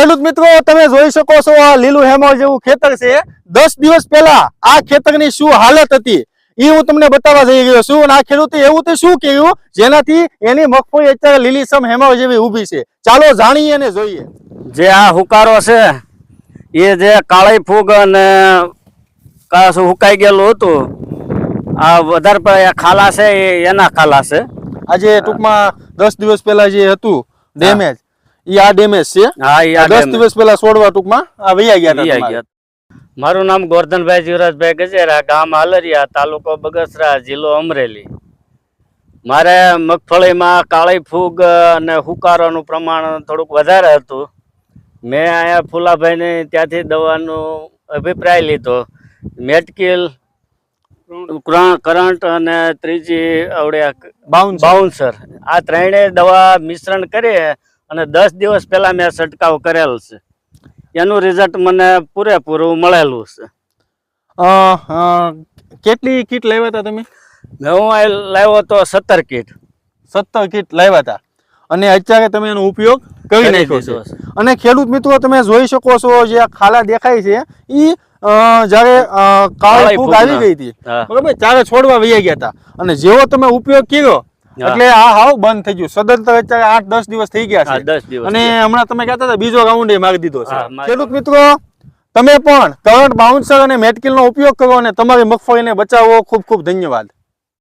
ખેડૂત મિત્રો તમે જોઈ શકો છો આ લીલું હેમર જેવું ખેતર છે. દસ દિવસ પહેલા આ ખેતરની શું હાલત હતી એ હું તમને બતાવવા જઈ રહ્યો છું. અને આ ખેડૂતે એવું તે શું કહ્યું જેનાથી એની મગફળી અત્યારે લીલીસમ હેમર જેવી ઊભી છે. ચાલો જાણીએ અને જોઈએ. જે આ હુકારો છે એ જે કાળી ફૂગ અને શું હુકાઈ ગયેલું હતું આ વધારે ખાલા છે એ એના ખાલા છે. આજે ટૂંકમાં દસ દિવસ પહેલા જે હતું ડેમેજ એ આ ડેમેજ છે હા એ આ દસ ડેમ. દિવસ પહેલા છોડવા ટૂંકમાં આ વૈયા ગયા હતા ઈ આ. ગયા. મારું નામ ગોરધનભાઈ જીવરાજભાઈ ગજેરા ગામ આલરિયા તાલુકો બગસરા જિલ્લો અમરેલી મારે મગફળીમાં કાળી ફૂગ અને હુકારોનું પ્રમાણ થોડુંક વધારે હતું મેં અહીંયા ફુલાભાઈને ત્યાંથી દવાનો અભિપ્રાય લીધો મેટકીલ કરંટ અને ત્રીજી આવડે. બાઉન્સર આ ત્રણેય દવા મિશ્રણ કરી અને દસ દિવસ પહેલાં મેં છંટકાવ કરેલ છે. એનું રિઝલ્ટ મને પૂરેપૂરું મળેલું છે. કેટલી કીટ લાવ્યા હતા તમે? હું લાવ્યો તો સત્તર કીટ સત્તર કીટ લાવ્યા હતા. અને અત્યારે તમે એનો ઉપયોગ કરી નાખ્યો છે. અને ખેડૂત મિત્રો તમે જોઈ શકો છો જે આ ખાલા દેખાય છે એ જયારે કાળી ફૂગ આવી ગઈ હતી. બરોબર? ત્યારે છોડવા વહી ગયા હતા. અને જેવો તમે ઉપયોગ કર્યો. એટલે આ હાવ બંધ થઈ ગયું. સદંતર અત્યારે આઠ દસ દિવસ થઈ ગયા છે. દસ દિવસ અને હમણાં તમે કહેતા હતા બીજો રાઉન્ડ એ મારી દીધો છે. ખેડૂત મિત્રો તમે પણ કરંટ બાઉન્સર અને મેટકિલ નો ઉપયોગ કરો અને તમારી મગફળીને બચાવો. ખૂબ ખૂબ ધન્યવાદ.